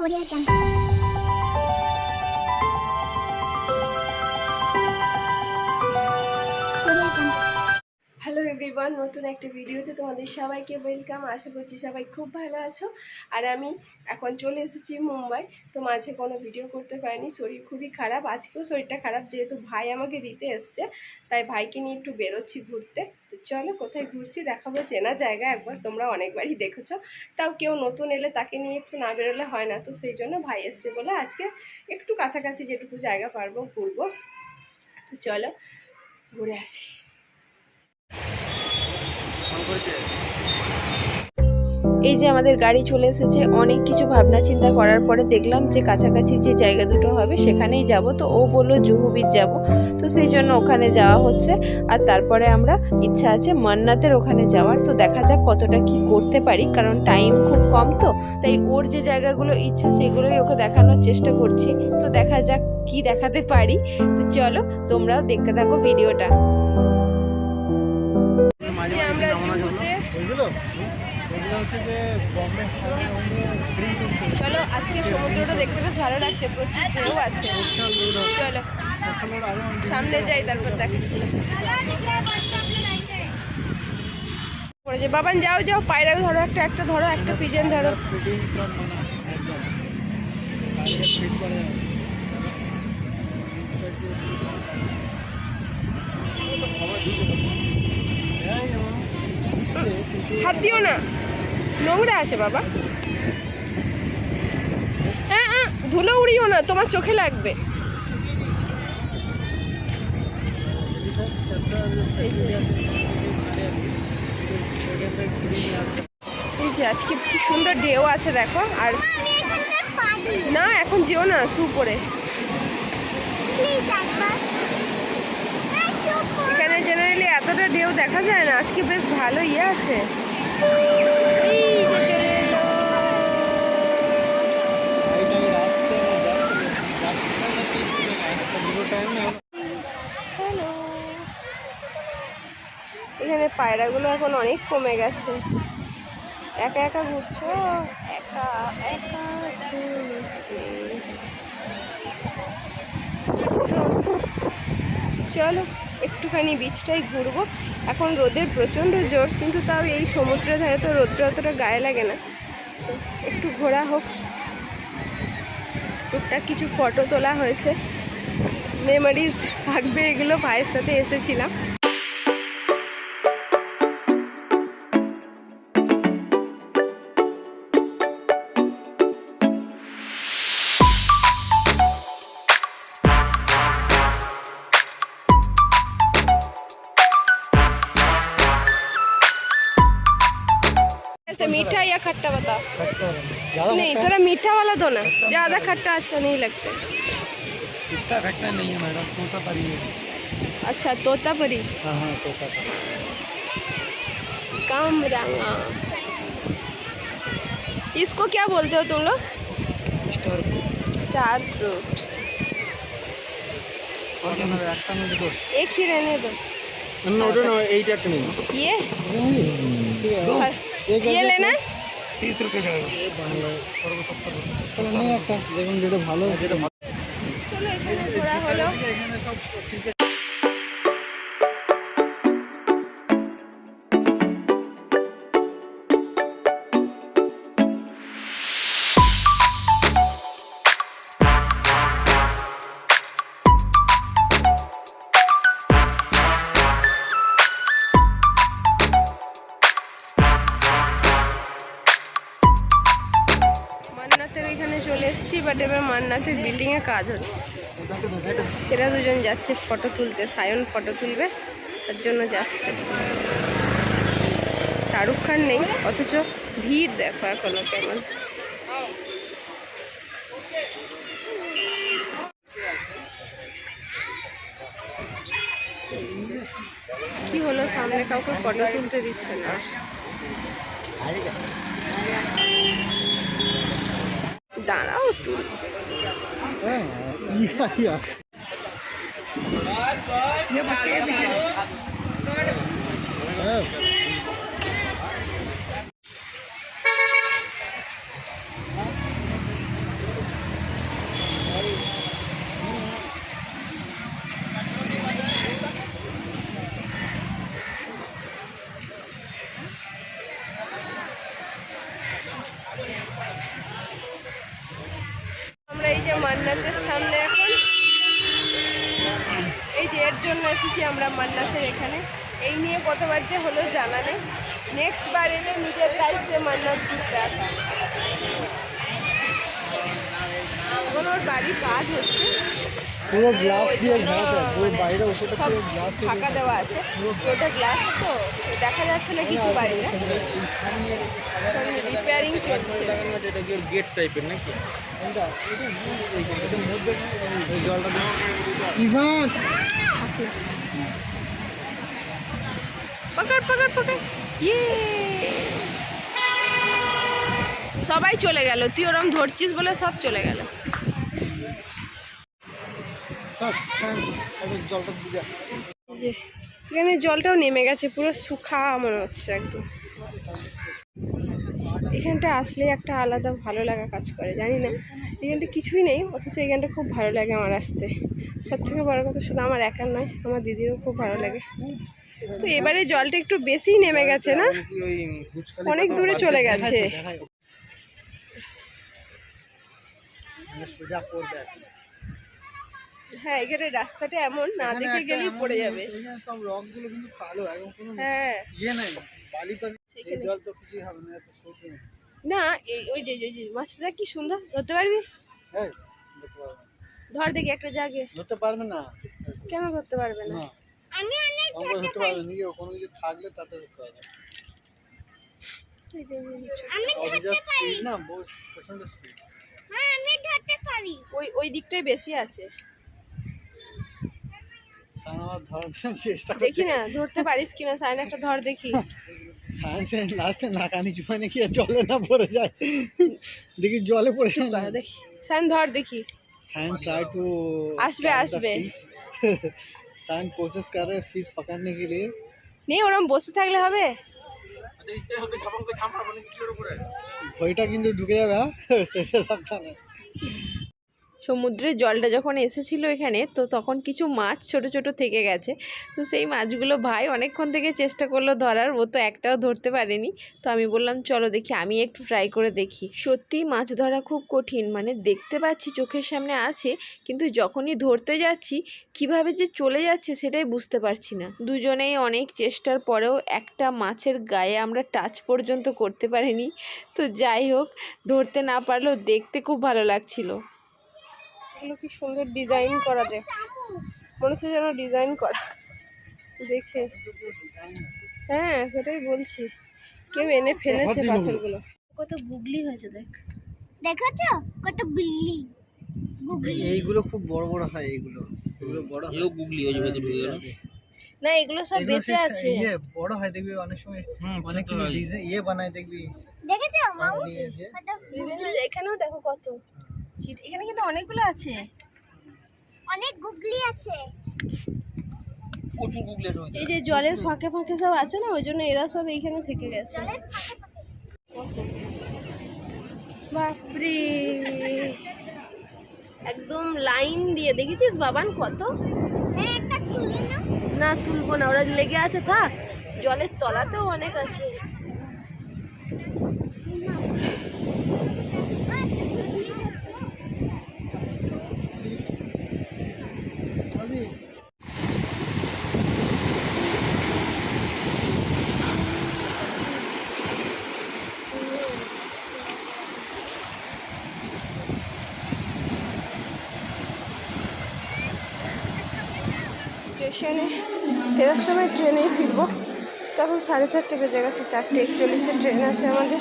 おりゃちゃん。হ্যালো everyone, নতুন একটা ভিডিওতে তোমাদের সবাইকে ওয়েলকাম। আশা করছি সবাই খুব ভালো আছো। আর আমি এখন চলে এসেছি মুম্বাই। তো মাঝে কোনো ভিডিও করতে পারিনি, শরীর খুবই খারাপ। আজকেও শরীরটা খারাপ, যেহেতু ভাই আমাকে দিতে এসছে, তাই ভাইকে নিয়ে একটু বেরোচ্ছি ঘুরতে। তো চলো কোথায় ঘুরছি দেখাবো, চেনা জায়গা একবার, তোমরা অনেকবারই দেখেছ। তাও কেউ নতুন এলে তাকে নিয়ে একটু না বেরোলে হয় না, তো সেই জন্য ভাই এসছে বলে আজকে একটু কাছাকাছি যেটুকু জায়গা পারব, ঘুরবো। তো চলো ঘুরে আসি। এই যে আমাদের গাড়ি চলে এসেছে, অনেক কিছু ভাবনা চিন্তা করার পরে দেখলাম যে কাছাকাছি যে জায়গা দুটো হবে সেখানেই যাব। তো ও বলল জুহু বিচ যাব। তো সেই জন্য ওখানে যাওয়া হচ্ছে। আর তারপরে আমরা, ইচ্ছা আছে মান্নাতের ওখানে যাওয়ার। তো দেখা যাক কতটা কি করতে পারি, কারণ টাইম খুব কম তো। তাই ওর যে জায়গাগুলো ইচ্ছা সেগুলোই ওকে দেখানোর চেষ্টা করছি। তো দেখা যাক কি দেখাতে পারি। তো চলো, তোমরাও দেখতে থাকো ভিডিওটা। চলো আজকে সমুদ্রটা দেখতে বেশ ভালো লাগছে প্রচুর ঢেউ আছে। চলো সামনে যাই তারপর দেখাচ্ছি। বাবান যাও যাও পায়রা ধরো একটা একটা ধরো একটা পিজেন ধরো। ফিটিং সব মানে একদম বাইরে ফিট করে হাত দিও না। নোংরা আছে বাবা। হ্যাঁ হ্যাঁ ধুলো উড়িও না তোমার চোখে লাগবে। এই যে। আজকে কি সুন্দর ঢেউ আছে দেখো আর না এখন যেও না শু পরে এখানে জেনারেলি এতটা ঢেউ দেখা যায় না। আজকে বেশ ভালো ইয়ে আছে। এখানে পায়রাগুলো এখন অনেক কমে গেছে। একা একা ঘুরছো? একা একা ঘুরছে। চলো। একটুখানি বিচটাই ঘুরবো। এখন রোদের প্রচণ্ড জোর, কিন্তু তাও এই সমুদ্রের ধারে তো রোদ্র অতটা গায়ে লাগে না। তো একটু ঘোরা হোক। টুকটাক কিছু ফটো তোলা হয়েছে। মেমোরিজ থাকবে এগুলো ভাইয়ের সাথে এসেছিলাম। अच्छा मीठा या खट्टा बताओ नहीं थोड़ा मीठा वाला दो ना ज़्यादा खट्टा अच्छा नहीं लगता इतना खट्टा नहीं है मैडम तोता परी है अच्छा तोता परी हाँ तोता परी कामरांगा इसको क्या बोलते हो तुम लोग स्टार स्टार फ्रूट एक ही रहने दो ये ये लेना है? 30 रुपए का ये বাংলা করব 70 তাহলে নিন একটা দেখুন যেটা ভালো যেটা ভালো চলো এখানে ঘোরা হলো বিল্ডিংয়ে কাজ হচ্ছে। এরা দুজন যাচ্ছে ফটো তুলতে, সায়ন ফটো তুলবে, তার জন্য যাচ্ছে। শাহরুখ খান নেই, অথচ ভিড় দেখো এখনও কেমন। কি হলো? সামনে কাউকে ফটো তুলতে দিচ্ছে না। দাঁড়াও তুল হ্যাঁ ইয়া ইয়া হ্যাঁ যে মান্নাতের সামনে এখন। এই যে এর জন্য এসেছি আমরা মান্নাতের এখানে। এই নিয়ে কতবার যে হলো জানা নেই। নেক্সট বার এলে নিজের দায়িত্বে মান্নাত ঘুরতে আসা। এখন ওর বাড়ি কাজ হচ্ছে। পুরো গ্লাস দিয়ে ঘেরা পুরো মানে বাইরে পুরো গ্লাস ফাঁকা দেওয়া আছে। গ্লাস তো দেখা যাচ্ছে না কিছু বাড়িতে। রিপেয়ারিং চলছে। এটা কি গেট টাইপের নাকি কোনটা? এটা এই- এটার জলটা ইভান! পকড় পকড় পকড় ইয়ে! সবাই চলে গেল তুই ওরম ধরছিস বলে সব চলে গেল থাক, থাক, একটু জলটা দিয়ে যে, এখানে জলটাও নেমে গেছে, পুরো শুখা মনে হচ্ছে একদম। এখানটা আসলে একটা আলাদা ভালো লাগা কাজ করে, জানি না। এখানটা কিছুই নেই, অথচ এখানটা খুব ভালো লাগে আমার আসতে। সব থেকে বড় কথা শুধু আমার একার নয়, আমার দিদিরও খুব ভালো লাগে। তো এবারে জলটা একটু বেশিই নেমে গেছে না? অনেক দূরে চলে গেছে। হ্যাঁ এখানে রাস্তাটা এমন না দেখে গেলেই পড়ে যাবে। এখানে সব রকগুলো কিন্তু কালো একদম কোনো হ্যাঁ। ইয়ে নাই। বালি পালি এই জল তো কিছুই হবে না এত সরু না এই ওই যে যে- যে মাছটা কি সুন্দর ধরতে পারবি? এই, পারবে ধর দেখি একটা জাগে। ধরতে পারবে না? কেন ধরতে পারবে না? না। আমি অনেক ধরতে পারবে নিজে কোনো কিছু থাকলে তাতে ধরতে পারবে আমি অবিজাস স্পিড না প্রচণ্ড স্পিড মা আমি ধরতে পারি। ওই ওই দিকটাই বেশি আছে। সায়ন ধরার চেষ্টা দেখি না ধরতে পারিস কিনা সায়ন একটা ধর দেখি। হ্যাঁ, সায়ন লাস্টে নাকানি চুপায় নাকি জলে না পড়ে যায়। দেখি জলে পড়ে যায়। দেখি। সায়ন ধর দেখি। সায়ন ট্রাই টু আসবে আসবে। সায়ন কোশিশ করে ফিস পকড়নে কে লিয়ে নেই ওরম বসে থাকলে হবে? ঘড়িটা কিন্তু ঢুকে যাবে হ্যাঁ, সেটা সাবধানে। সমুদ্রের জলটা যখন এসেছিল এখানে, তো তখন কিছু মাছ ছোট ছোট থেকে গেছে। তো সেই মাছগুলো ভাই অনেকক্ষণ থেকে চেষ্টা করল ধরার, ও তো একটাও ধরতে পারেনি। তো আমি বললাম, চলো দেখি, আমি একটু ট্রাই করে দেখি। সত্যি মাছ ধরা খুব কঠিন মানে দেখতে পাচ্ছি চোখের সামনে আছে, কিন্তু যখনই ধরতে যাচ্ছি, কীভাবে যে চলে যাচ্ছে সেটাই বুঝতে পারছি না। দুজনেই অনেক চেষ্টার পরেও একটা মাছের গায়ে আমরা টাচ পর্যন্ত করতে পারিনি। তো যাই হোক, ধরতে না পারলেও দেখতে খুব ভালো লাগছিল। এগুলো কি সুন্দর ডিজাইন করা দেখ মনে হচ্ছে যেন ডিজাইন করা। দেখে। হ্যাঁ সেটাই বলছি। কেউ এনে ফেলেছে পাথরগুলো। কত গুগলি হয়েছে দেখ। দেখেছ? কত বিল্লি এইগুলো খুব বড় বড় হয় এইগুলো। এগুলো বড় হয়। গুগলি ঢুকে গেল না এগুলো সব বেঁচে আছে। ইয়ে বড় হয় দেখবি অনেক সময় অনেক ডিজাইন ইয়ে বানায় দেখবি। দেখেছ? মামু এখানেও দেখো কত। চিট- এখানে কিন্তু অনেকগুলো আছে। অনেক গুগলি আছে। প্রচুর গুগলি আছে এই যে জলের ফাঁকে ফাঁকে সব আছে না ওই জন্য এরা সব এইখানে থেকে গেছে। জলের ফাঁকে ফাঁকে। বাপরে। একদম লাইন দিয়ে দেখেছিস বাবান কত? হ্যাঁ একটা তুলে নাও। না তুলবো না ওরা লেগে আছে থাক। জলের তলাতেও অনেক আছে আমি স্টেশনে। ফেরার সময় ট্রেনে ফিরবো। তখন সাড়ে চারটে বেজে গেছে, চারটে একচল্লিশে ট্রেন আছে আমাদের।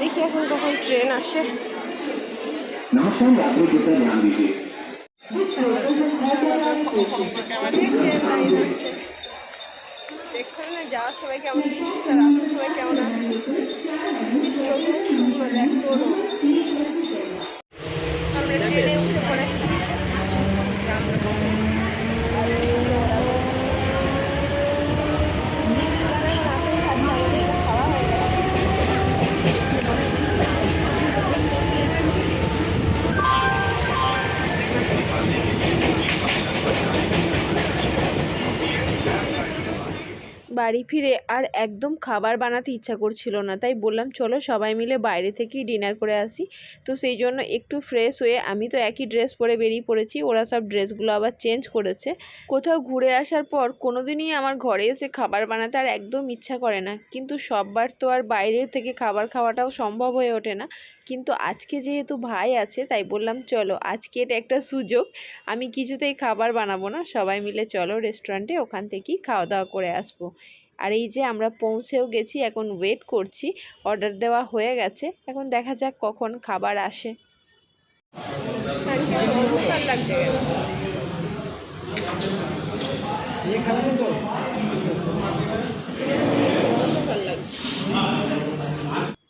দেখি এখন কখন ট্রেন আসে। দেখুন না যাওয়ার সবাই কেমন সবাই কেমন আসছে? চোখ বাড়ি ফিরে আর একদম খাবার বানাতে ইচ্ছা করছিল না। তাই বললাম, চলো সবাই মিলে বাইরে থেকেই ডিনার করে আসি। তো সেই জন্য একটু ফ্রেশ হয়ে আমি তো একই ড্রেস পরে বেরিয়ে পড়েছি, ওরা সব ড্রেসগুলো আবার চেঞ্জ করেছে। কোথাও ঘুরে আসার পর কোনোদিনই আমার ঘরে এসে খাবার বানাতে আর একদম ইচ্ছা করে না। কিন্তু সববার তো আর বাইরে থেকে খাবার খাওয়াটাও সম্ভব হয়ে ওঠে না। কিন্তু আজকে যেহেতু ভাই আছে, তাই বললাম, চলো, আজকে এটা একটা সুযোগ। আমি কিছুতেই খাবার বানাবো না। সবাই মিলে চলো রেস্টুরেন্টে ওখান থেকেই খাওয়া দাওয়া করে আসব। আর এই যে আমরা পৌঁছেও গেছি এখন ওয়েট করছি অর্ডার দেওয়া হয়ে গেছে এখন দেখা যাক কখন খাবার আসে? অন্ধকার লাগছে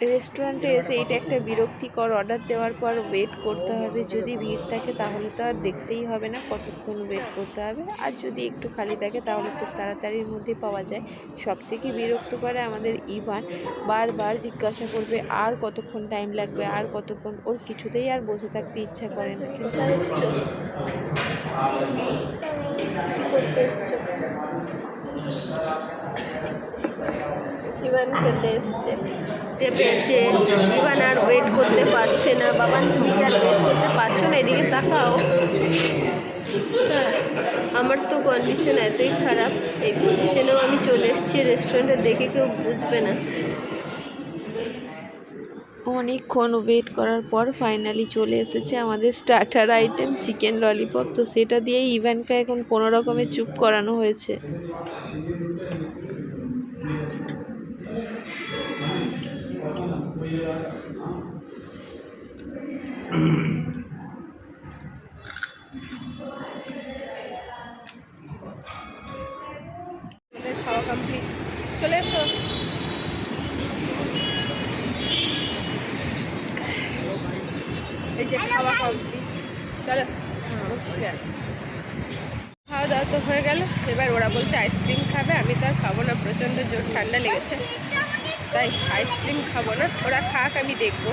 রেস্টুরেন্টে এসে এটা একটা বিরক্তিকর অর্ডার দেওয়ার পর ওয়েট করতে হবে। যদি ভিড় থাকে তাহলে তো আর দেখতেই হবে না কতক্ষণ ওয়েট করতে হবে। আর যদি একটু খালি থাকে তাহলে খুব তাড়াতাড়ির মধ্যে পাওয়া যায়। সব থেকে বিরক্ত করে আমাদের ইভান বারবার জিজ্ঞাসা করবে, আর কতক্ষণ টাইম লাগবে? আর কতক্ষণ? ওর কিছুতেই আর বসে থাকতে ইচ্ছা করে না। কিন্তু এসছে। খেতে পেয়েছে। ইভান আর ওয়েট করতে পারছে না। বাবা তুমি আর ওয়েট করতে পারছ না? এদিকে তাকাও। হ্যাঁ আমার তো কন্ডিশন এতই খারাপ। এই পজিশনেও আমি চলে এসেছি রেস্টুরেন্টে দেখে কেউ বুঝবে না। অনেকক্ষণ ওয়েট করার পর ফাইনালি চলে এসেছে আমাদের স্টার্টার আইটেম চিকেন ললিপপ তো সেটা দিয়েই ইভেন্টকে এখন কোনো রকমে চুপ করানো হয়েছে। খাওয়া কমপ্লিট চলে এসো। এই যে খাওয়া কমপ্লিট চলো। খাওয়া দাওয়া তো হয়ে গেল। এবার ওরা বলছে আইসক্রিম খাবে। আমি তো আর খাব না। প্রচণ্ড জোর ঠান্ডা লেগেছে। তাই আইসক্রিম খাব না। ওরা খাক আমি দেখব।